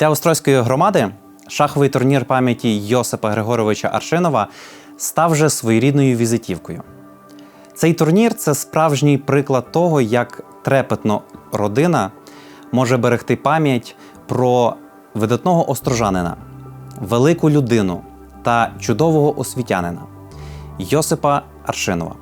Для Острозької громади шаховий турнір пам'яті Йосипа Григоровича Аршинова став вже своєрідною візитівкою. Цей турнір це справжній приклад того, як трепетно родина може берегти пам'ять про видатного острожанина, велику людину та чудового освітянина Йосипа Аршинова.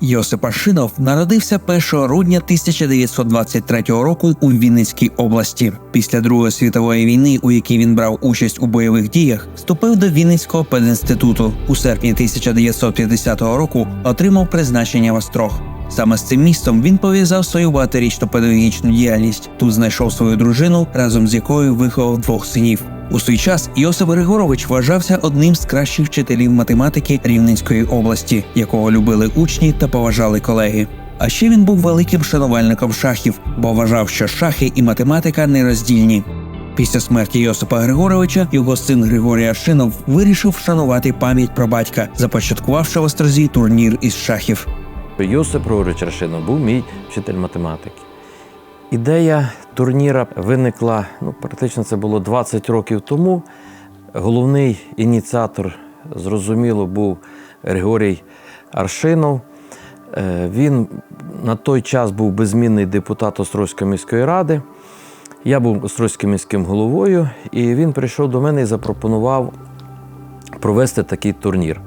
Йосип Аршинов народився 1 грудня 1923 року у Вінницькій області. Після Другої світової війни, у якій він брав участь у бойових діях, вступив до Вінницького пединституту. У серпні 1950 року отримав призначення в Острог. Саме з цим містом він пов'язав свою багаторічну педагогічну діяльність. Тут знайшов свою дружину, разом з якою виховав двох синів. У свій час Йосип Григорович вважався одним з кращих вчителів математики Рівненської області, якого любили учні та поважали колеги. А ще він був великим шанувальником шахів, бо вважав, що шахи і математика нероздільні. Після смерті Йосипа Григоровича його син Григорій Аршинов вирішив вшанувати пам'ять про батька, започаткувавши в Острозі турнір із шахів. Йосип Григорович Рашинов був мій вчитель математики. Ідея турніра виникла, ну, практично це було 20 років тому. Головний ініціатор, зрозуміло, був Григорій Аршинов. Е, Він на той час був безмінний депутат Острозької міської ради. Я був Острозьким міським головою, і він прийшов до мене і запропонував провести такий турнір.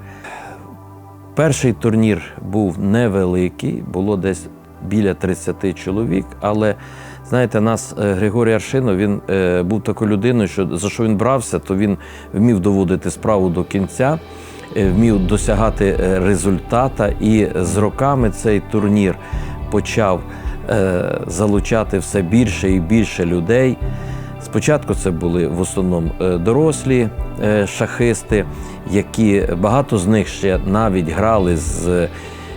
Перший турнір був невеликий, було десь біля 30 чоловік, але знаєте, нас е, Григорій Аршинов, він е, був такою людиною, що за що він брався, то він вмів доводити справу до кінця, е, вмів досягати результата. І з роками цей турнір почав залучати все більше і більше людей. Спочатку це були в основному дорослі шахисти, які багато з них ще навіть грали з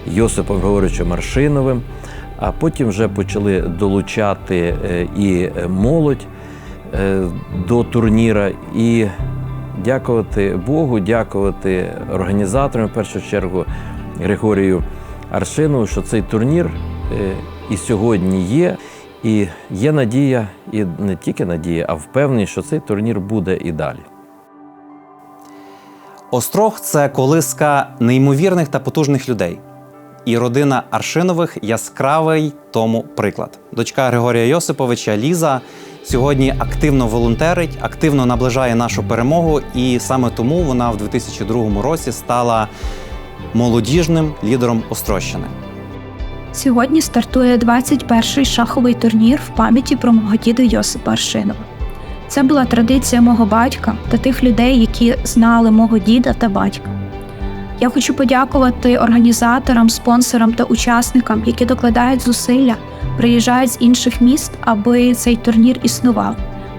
Йосипом Григоровичем Маршиновим, а потім вже почали долучати е, і молодь е, до турніра. І дякувати Богу, дякувати організаторам, в першу чергу Григорію Аршинову, що цей турнір е, і сьогодні є. І є надія, і не тільки надія, а впевнений, що цей турнір буде і далі. Острог це колиска неймовірних та потужних людей. І родина Аршинових яскравий тому приклад. Дочка Григорія Йосиповича Ліза сьогодні активно волонтерить, активно наближає нашу перемогу, і саме тому вона в 2002 році стала молодіжним лідером Острощини. Сьогодні стартує 21-й шаховий турнір в пам'яті про мого діда Йосипа Аршинова. Це була традиція мого батька та тих людей, які знали мого діда та батька. Я хочу подякувати організаторам, спонсорам та учасникам, які докладають зусилля, приїжджають з інших міст, аби цей турнір існував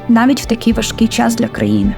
навіть в такий важкий час для країни.